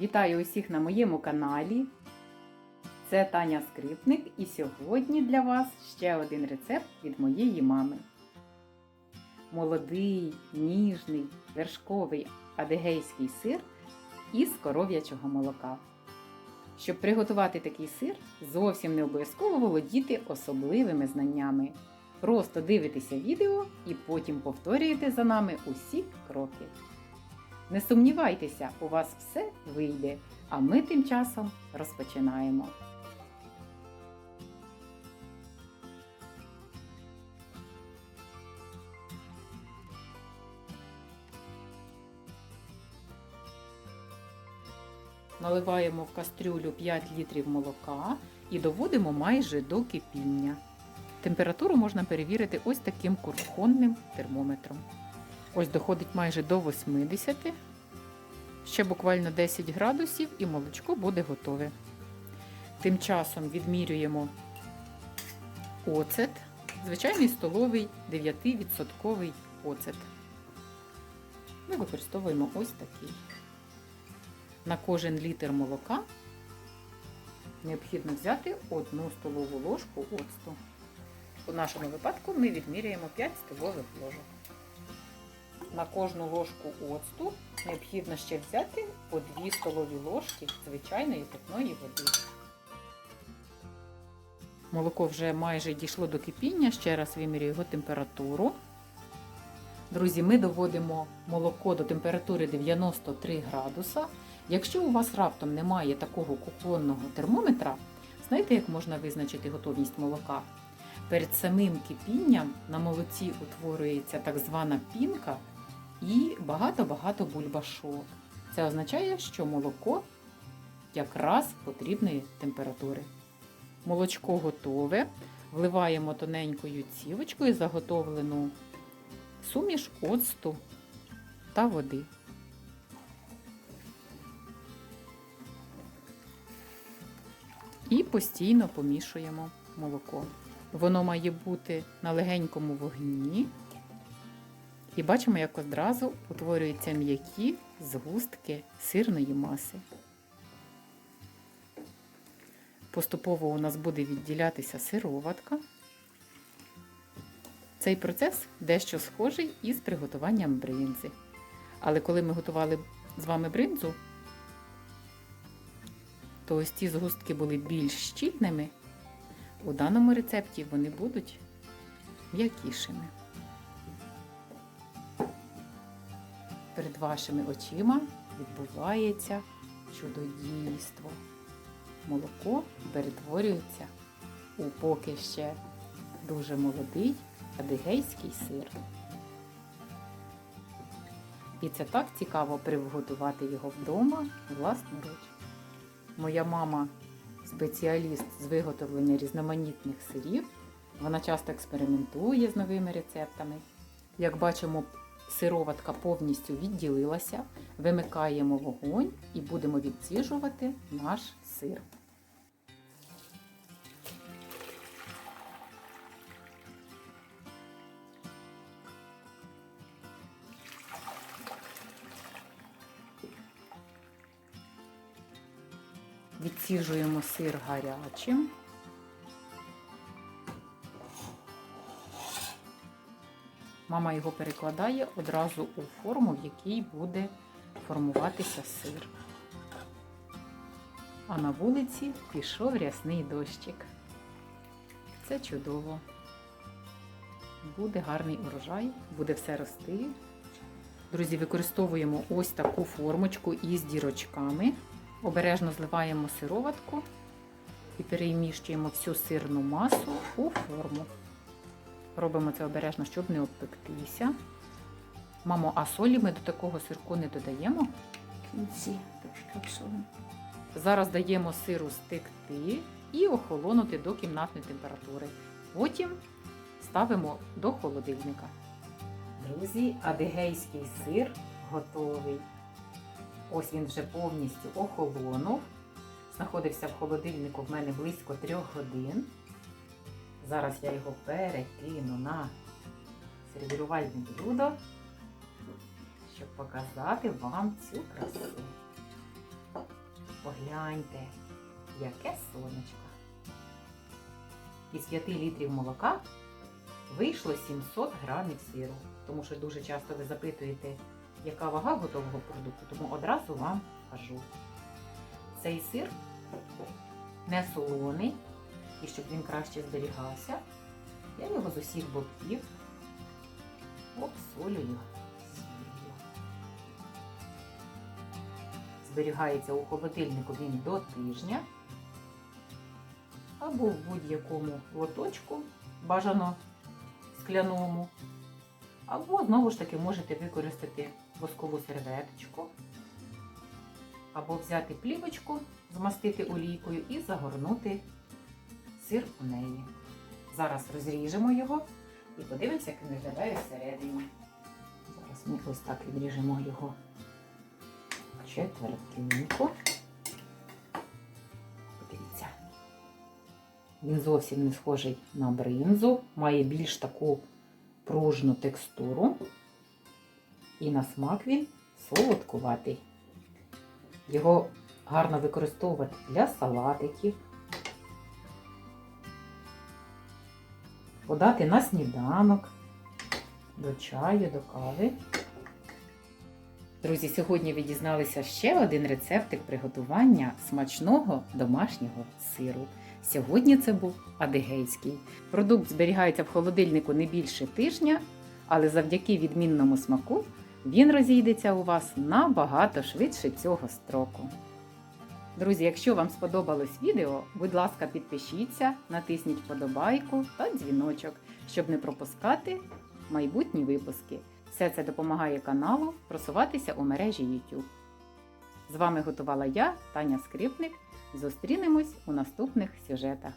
Вітаю усіх на моєму каналі. Це Таня Скрипник, і сьогодні для вас ще один рецепт від моєї мами. Молодий, ніжний, вершковий адегейський сир із коров'ячого молока. Щоб приготувати такий сир, зовсім не обов'язково володіти особливими знаннями. Просто дивитеся відео і потім повторюєте за нами усі кроки. Не сумнівайтеся, у вас все вийде, а ми тим часом розпочинаємо. Наливаємо в кастрюлю 5 літрів молока і доводимо майже до кипіння. Температуру можна перевірити ось таким кухонним термометром. Ось доходить майже до 80. Ще буквально 10 градусів і молочко буде готове. Тим часом відмірюємо оцет, звичайний столовий 9% оцет. Ми використовуємо ось такий. На кожен літр молока необхідно взяти одну столову ложку оцту. У нашому випадку ми відміряємо 5 столових ложок. На кожну ложку оцту необхідно ще взяти по 2 столові ложки звичайної питної води. Молоко вже майже дійшло до кипіння, ще раз вимірюю його температуру. Друзі, ми доводимо молоко до температури 93 градуса. Якщо у вас раптом немає такого кухонного термометра, знаєте, як можна визначити готовність молока? Перед самим кипінням на молоці утворюється так звана пінка і багато-багато бульбашок. Це означає, що молоко якраз потрібної температури. Молочко готове. Вливаємо тоненькою цівочкою заготовлену суміш оцту та води. І постійно помішуємо молоко. Воно має бути на легенькому вогні. І бачимо, як одразу утворюються м'які згустки сирної маси. Поступово у нас буде відділятися сироватка. Цей процес дещо схожий із приготуванням бринзи. Але коли ми готували з вами бринзу, то ось ці згустки були більш щільними. У даному рецепті вони будуть м'якішими. Перед вашими очима відбувається чудодійство. Молоко перетворюється у поки ще дуже молодий адигейський сир. І це так цікаво приготувати його вдома власноруч. Моя мама спеціаліст з виготовлення різноманітних сирів. Вона часто експериментує з новими рецептами. Як бачимо, сироватка повністю відділилася. Вимикаємо вогонь і будемо відсіжувати наш сир. Відсіжуємо сир гарячим. Мама його перекладає одразу у форму, в якій буде формуватися сир. А на вулиці пішов рясний дощик. Це чудово. Буде гарний урожай, буде все рости. Друзі, використовуємо ось таку формочку із дірочками. Обережно зливаємо сироватку і переміщуємо всю сирну масу у форму. Робимо це обережно, щоб не обпектися. Мамо, а солі ми до такого сирку не додаємо. В кінці трошки солі. Зараз даємо сиру стекти і охолонути до кімнатної температури. Потім ставимо до холодильника. Друзі, адигейський сир готовий. Ось він вже повністю охолонув. Знаходився в холодильнику в мене близько трьох годин. Зараз я його перекину на сервірувальне блюдо, щоб показати вам цю красу. Погляньте, яке сонечко. Із 5 літрів молока вийшло 700 грамів сиру. Тому що дуже часто ви запитуєте, яка вага готового продукту, тому одразу вам кажу. Цей сир не солоний, і щоб він краще зберігався, я його з усіх боків обсолюю сіллю. Зберігається у холодильнику він до тижня або в будь-якому лоточку, бажано скляному, або знову ж таки можете використати воскову серветочку, або взяти плівочку, змастити олійкою і загорнути сир у неї. Зараз розріжемо його і подивимося, як він виглядає всередині. Зараз ми ось так відріжемо його четвертинку. Подивіться. Він зовсім не схожий на бринзу, має більш таку пружну текстуру. І на смак він солодкуватий. Його гарно використовувати для салатиків, подати на сніданок, до чаю, до кави. Друзі, сьогодні ви дізналися ще один рецептик приготування смачного домашнього сиру. Сьогодні це був адигейський. Продукт зберігається в холодильнику не більше тижня, але завдяки відмінному смаку він розійдеться у вас набагато швидше цього строку. Друзі, якщо вам сподобалось відео, будь ласка, підпишіться, натисніть вподобайку та дзвіночок, щоб не пропускати майбутні випуски. Все це допомагає каналу просуватися у мережі YouTube. З вами готувала я, Таня Скрипник. Зустрінемось у наступних сюжетах.